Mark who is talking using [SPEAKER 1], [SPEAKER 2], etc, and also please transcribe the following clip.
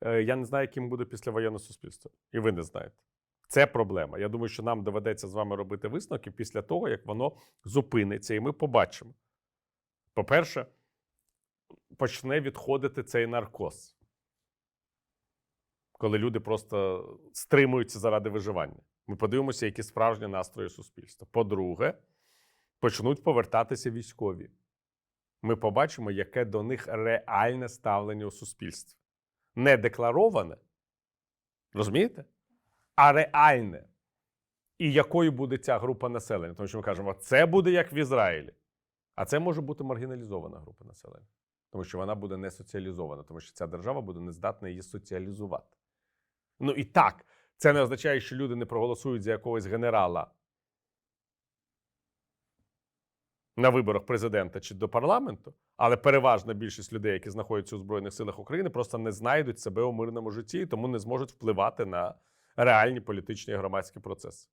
[SPEAKER 1] е, я не знаю, яким буде післявоєнне суспільство. І ви не знаєте. Це проблема. Я думаю, що нам доведеться з вами робити висновки після того, як воно зупиниться, і ми побачимо. По-перше, почне відходити цей наркоз, коли люди просто стримуються заради виживання. Ми подивимося, які справжні настрої суспільства. По-друге, почнуть повертатися військові. Ми побачимо, яке до них реальне ставлення у суспільстві. Не деклароване, розумієте? А реальне. І якою буде ця група населення? Тому що ми кажемо, це буде як в Ізраїлі. А це може бути маргіналізована група населення. Тому що вона буде не соціалізована, тому що ця держава буде не здатна її соціалізувати. Ну і так, це не означає, що люди не проголосують за якогось генерала на виборах президента чи до парламенту, але переважна більшість людей, які знаходяться у Збройних силах України, просто не знайдуть себе у мирному житті і тому не зможуть впливати на реальні політичні і громадські процеси.